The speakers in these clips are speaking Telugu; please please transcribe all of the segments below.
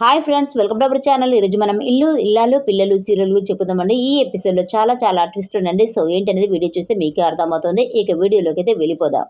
Hi friends welcome to our channel. ఈరోజు మనం ఇల్లు ఇల్లాలు పిల్లలు సీరియల్ చెప్పుదామండి. ఈ ఎపిసోడ్లో చాలా చాలా ట్విస్ట్ ఉందండి. సో ఏంటనేది వీడియో చూస్తే మీకే అర్థమవుతుంది. ఇక వీడియోలోకి అయితే వెళ్ళిపోదాం.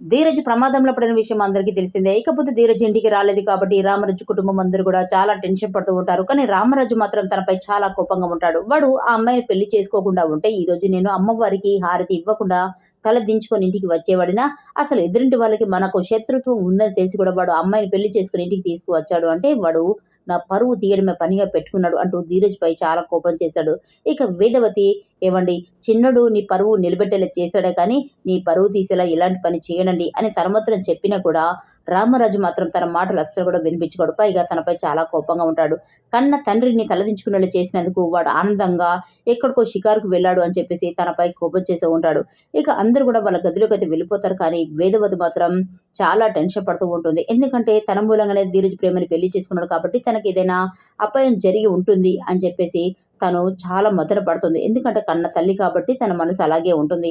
ధీరజ్ ప్రమాదంలో పడిన విషయం అందరికీ తెలిసిందే. ఇకపోతే ధీరజ్ ఇంటికి రాలేదు కాబట్టి రామరాజు కుటుంబం అందరూ కూడా చాలా టెన్షన్ పడుతూ ఉంటారు. కానీ రామరాజు మాత్రం తనపై చాలా కోపంగా ఉంటాడు. వాడు ఆ అమ్మాయిని పెళ్ళి చేసుకోకుండా ఉంటే ఈ రోజు నేను అమ్మవారికి హారతి ఇవ్వకుండా తల దించుకొని ఇంటికి వచ్చేవాడినా? అసలు ఎదురింటి వాళ్ళకి మనకు శత్రుత్వం ఉందని తెలిసి కూడా వాడు అమ్మాయిని పెళ్ళి చేసుకుని ఇంటికి తీసుకువచ్చాడు అంటే వాడు నా పరువు తీయడమే పనిగా పెట్టుకున్నాడు అంటూ ధీరజ్పై చాలా కోపం చేశాడు. ఇక వేదవతి ఏమండి చిన్నడు నీ పరువు నిలబెట్టేలా చేస్తాడే కానీ నీ పరువు తీసేలా ఇలాంటి పని చేయడండి అని తన చెప్పినా కూడా రామరాజు మాత్రం తన మాటలు అస్సలు కూడా వినిపించుకోడు. పైగా తనపై చాలా కోపంగా ఉంటాడు. కన్న తండ్రిని తలదించుకునేలా చేసినందుకు వాడు ఆనందంగా ఎక్కడికో షికారుకు వెళ్ళాడు అని చెప్పేసి తనపై కోపం చేసే ఉంటాడు. ఇక అందరూ కూడా వాళ్ళ గదిలోకి అయితే వెళ్ళిపోతారు కానీ వేదవతి మాత్రం చాలా టెన్షన్ పడుతూ ఉంటుంది. ఎందుకంటే తన మూలంగానే ధీరజ్ ప్రేమని పెళ్ళి చేసుకున్నాడు కాబట్టి తనకి ఏదైనా అపాయం జరిగి ఉంటుంది అని చెప్పేసి తను చాలా మదన పడుతుంది ఎందుకంటే కన్న తల్లి కాబట్టి తన మనసు అలాగే ఉంటుంది.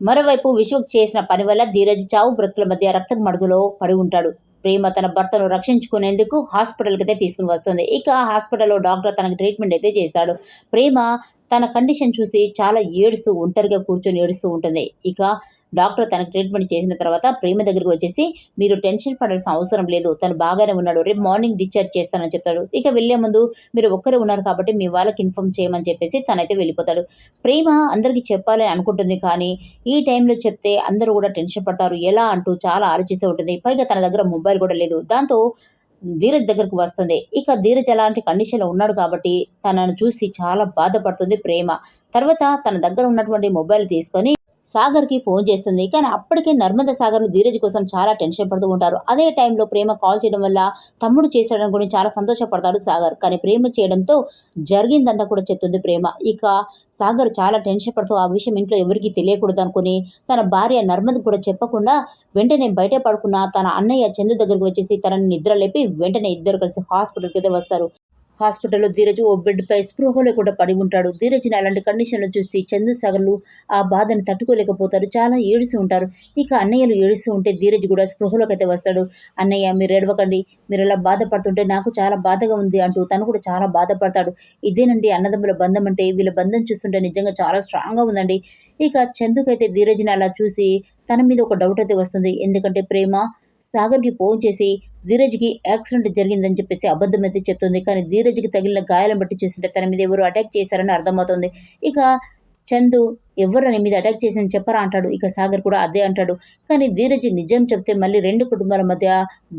మరోవైపు విశ్వక్ చేసిన పని వల్ల ధీరజ్ చావు బ్రతుకుల మధ్య రక్త మడుగులో పడి ఉంటాడు. ప్రేమ తన భర్తను రక్షించుకునేందుకు హాస్పిటల్కి అయితే తీసుకుని వస్తుంది. ఇక హాస్పిటల్లో డాక్టర్ తనకు ట్రీట్మెంట్ అయితే చేస్తాడు. ప్రేమ తన కండిషన్ చూసి చాలా ఏడుస్తూ ఒంటరిగా కూర్చొని ఏడుస్తూ ఉంటుంది. ఇక డాక్టర్ తనకు ట్రీట్మెంట్ చేసిన తర్వాత ప్రేమ దగ్గరికి వచ్చేసి మీరు టెన్షన్ పడాల్సిన అవసరం లేదు. తను బాగానే ఉన్నాడు. రేపు మార్నింగ్ డిశ్చార్జ్ చేస్తానని చెప్తాడు. ఇక వెళ్ళే ముందు మీరు ఒక్కరే ఉన్నారు కాబట్టి మీ వాళ్ళకి ఇన్ఫామ్ చేయమని చెప్పేసి తనైతే వెళ్ళిపోతాడు. ప్రేమ అందరికీ చెప్పాలని అనుకుంటుంది కానీ ఈ టైంలో చెప్తే అందరూ కూడా టెన్షన్ పడతారు. ఎలా అంటూ చాలా ఆలోచిస్తూ ఉంటుంది. పైగా తన దగ్గర మొబైల్ కూడా లేదు. దాంతో ధీరజ్ దగ్గరకు వస్తుంది. ఇక ధీరజ్ అలాంటి కండిషన్లో ఉన్నాడు కాబట్టి తనను చూసి చాలా బాధపడుతుంది ప్రేమ. తర్వాత తన దగ్గర ఉన్నటువంటి మొబైల్ తీసుకొని సాగర్కి ఫోన్ చేస్తుంది. కానీ అప్పటికే నర్మద సాగర్ ధీరజ్ కోసం చాలా టెన్షన్ పడుతూ ఉంటారు. అదే టైంలో ప్రేమ కాల్ చేయడం వల్ల తమ్ముడు చేశాడని కూడా చాలా సంతోషపడతాడు సాగర్. కానీ ప్రేమ చేయడంతో జరిగిందంతా కూడా చెప్తుంది ప్రేమ. ఇక సాగర్ చాలా టెన్షన్ పడుతూ ఆ విషయం ఇంట్లో ఎవరికీ తెలియకూడదు అనుకుని తన భార్య నర్మద కూడా చెప్పకుండా వెంటనే బయట పడుకున్న తన అన్నయ్య చందు దగ్గరకు వచ్చేసి తనని నిద్ర లేపి వెంటనే ఇద్దరు కలిసి హాస్పిటల్కి అయితే వస్తారు. హాస్పిటల్లో ధీరజ్ ఓ బెడ్పై స్పృహలో కూడా పడి ఉంటాడు. ధీరజ్ని అలాంటి కండిషన్లో చూసి చందు సాగర్లు ఆ బాధను తట్టుకోలేకపోతారు. చాలా ఏడుస్తూ ఉంటారు. ఇక అన్నయ్యలు ఏడుస్తూ ఉంటే ధీరజ్ కూడా స్పృహలోకి అయితే వస్తాడు. అన్నయ్య మీరు ఏడవకండి. మీరు ఇలా బాధపడుతుంటే నాకు చాలా బాధగా ఉంది అంటూ తను కూడా చాలా బాధపడతాడు. ఇదేనండి అన్నదమ్ముల బంధం అంటే వీళ్ళ బంధం చూస్తుంటే నిజంగా చాలా స్ట్రాంగ్గా ఉందండి. ఇక చందుకైతే ధీరజ్ని అలా చూసి తన మీద ఒక డౌట్ అయితే వస్తుంది. ఎందుకంటే ప్రేమ సాగర్కి ఫోన్ చేసి ధీరజ్కి యాక్సిడెంట్ జరిగిందని చెప్పేసి అబద్ధం అయితే చెప్తుంది. కానీ ధీరజ్కి తగిలిన గాయాలను బట్టి చూస్తుంటే తన మీద ఎవరు అటాక్ చేశారని అర్థమవుతుంది. ఇక చందు ఎవరు నీ మీద అటాక్ చేసిందని చెప్పరా అంటాడు. ఇక సాగర్ కూడా అదే అంటాడు. కానీ ధీరజ్ నిజం చెప్తే మళ్ళీ రెండు కుటుంబాల మధ్య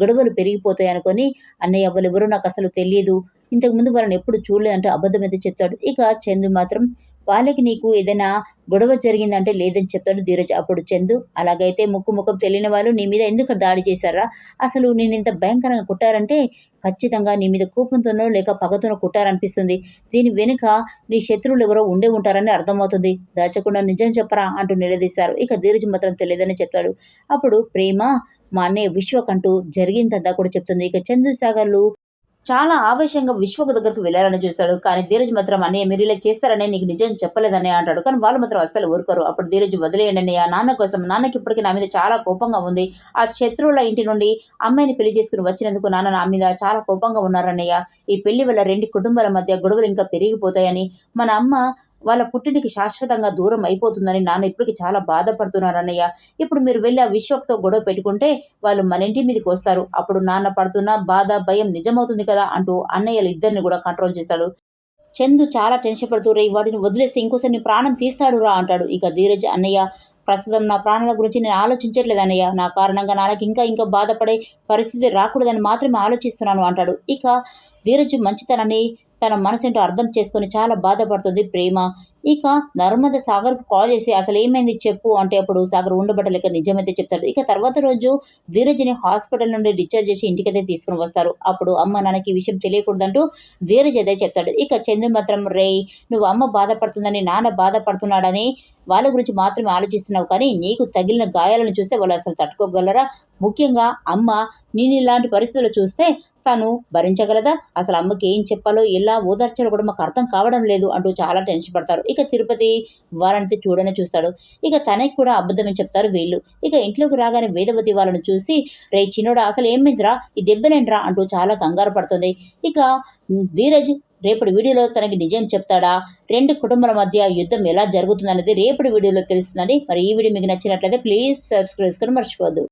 గొడవలు పెరిగిపోతాయి అనుకొని అన్నయ్య వాళ్ళు నాకు అసలు తెలియదు ఇంతకుముందు వాళ్ళని ఎప్పుడు చూడలేదంటే అబద్ధం అయితే చెప్తాడు. ఇక చందు మాత్రం వాళ్ళకి నీకు ఏదైనా గొడవ జరిగిందంటే లేదని చెప్తాడు ధీరజ్. అప్పుడు చందు అలాగైతే ముక్కు ముఖం తెలియని వాళ్ళు నీ మీద ఎందుకు దాడి చేశారా? అసలు నేను ఇంత భయంకరంగా కుట్టారంటే ఖచ్చితంగా నీ మీద కోపంతోనో లేక పగతోనో కుట్టారనిపిస్తుంది. దీని వెనుక నీ శత్రువులు ఎవరో ఉండే ఉంటారని అర్థమవుతుంది. దాచకుండా నిజం చెప్పరా అంటూ నిలదీశారు. ఇక ధీరజ్ మాత్రం తెలియదని చెప్తాడు. అప్పుడు ప్రేమ మా అన్నయ్య విశ్వకంటూ జరిగిందంతా కూడా చెప్తుంది. ఇక చంద్రసాగర్లు చాలా ఆవేశంగా విశ్వకు దగ్గరకు వెళ్ళాలని చూస్తాడు కానీ ధీరజ్ మాత్రం అన్నయ్య మీరు ఇలా చేస్తారనే నీకు నిజం చెప్పలేదని అంటాడు. కానీ వాళ్ళు మాత్రం అస్సలు ఊరుకోరు. అప్పుడు ధీరజ్ వదిలేయండి అన్నయ్య నాన్న కోసం నాన్నకి ఇప్పటికీ నా మీద చాలా కోపంగా ఉంది. ఆ శత్రువుల ఇంటి నుండి అమ్మాయిని పెళ్ళి చేసుకుని వచ్చినందుకు నాన్న నా మీద చాలా కోపంగా ఉన్నారన్నయ్య. ఈ పెళ్ళి వల్ల రెండు కుటుంబాల మధ్య గొడవలు ఇంకా పెరిగిపోతాయని. మన అమ్మ వాళ్ళ పుట్టింటికి శాశ్వతంగా దూరం అయిపోతుందని నాన్న ఇప్పటికి చాలా బాధపడుతున్నారు అన్నయ్య. ఇప్పుడు మీరు వెళ్ళి ఆ విశ్వక్తో గొడవ పెట్టుకుంటే వాళ్ళు మన ఇంటి మీదకి వస్తారు. అప్పుడు నాన్న పడుతున్న బాధ భయం నిజమవుతుంది కదా అంటూ అన్నయ్యలు ఇద్దరిని కూడా కంట్రోల్ చేస్తాడు. చందు చాలా టెన్షన్ పడుతూ రే వాటిని వదిలేస్తే ఇంకోసారి నీ ప్రాణం తీస్తాడు రా అంటాడు. ఇక ధీరజ్ అన్నయ్య ప్రస్తుతం నా ప్రాణాల గురించి నేను ఆలోచించట్లేదు అన్నయ్య. నా కారణంగా నాన్నకి ఇంకా ఇంకా బాధపడే పరిస్థితి రాకూడదని మాత్రమే ఆలోచిస్తున్నాను అంటాడు. ఇక ధీరజ్ మంచితనాన్ని తన మనసేంటో అర్థం చేసుకొని చాలా బాధపడుతుంది ప్రేమ. ఇక నర్మద సాగర్కి కాల్ చేసి అసలు ఏమైంది చెప్పు అంటే అప్పుడు సాగర్ ఉండబట్టలేక నిజమైతే చెప్తాడు. ఇక తర్వాత రోజు ధీరజ్ని హాస్పిటల్ నుండి డిశ్చార్జ్ చేసి ఇంటికైతే తీసుకుని వస్తారు. అప్పుడు అమ్మ నాన్నకి ఈ విషయం తెలియకూడదంటూ ధీరజ్ అదే చెప్తాడు. ఇక చందు మాత్రం రే నువ్వు అమ్మ బాధపడుతుందని నాన్న బాధపడుతున్నాడని వాళ్ళ గురించి మాత్రమే ఆలోచిస్తున్నావు కానీ నీకు తగిలిన గాయాలను చూస్తే వాళ్ళు అసలు తట్టుకోగలరా? ముఖ్యంగా అమ్మ నేను ఇలాంటి పరిస్థితులు చూస్తే తను భరించగలదా? అసలు అమ్మకి ఏం చెప్పాలో ఎలా ఓదార్చాలో కూడా మాకు అర్థం కావడం లేదు అంటూ చాలా టెన్షన్ పడతారు. ఇక తిరుపతి వారంతి చూడనే చూస్తాడు. ఇక తనకి కూడా అబద్ధమని చెప్తారు వీళ్ళు. ఇక ఇంట్లోకి రాగానే వేదవతి వాళ్ళని చూసి రే చిన్నోడా అసలు ఏమైందిరా ఈ దెబ్బలేంట్రా? అంటూ చాలా కంగారు పడుతుంది. ఇక ధీరజ్ రేపటి వీడియోలో తనకి నిజం చెప్తాడా? రెండు కుటుంబాల మధ్య యుద్ధం ఎలా జరుగుతుందనేది రేపటి వీడియోలో తెలుస్తుందండి. మరి ఈ వీడియో మీకు నచ్చినట్లయితే ప్లీజ్ సబ్స్క్రైబ్ చేసుకొని మర్చిపోద్దు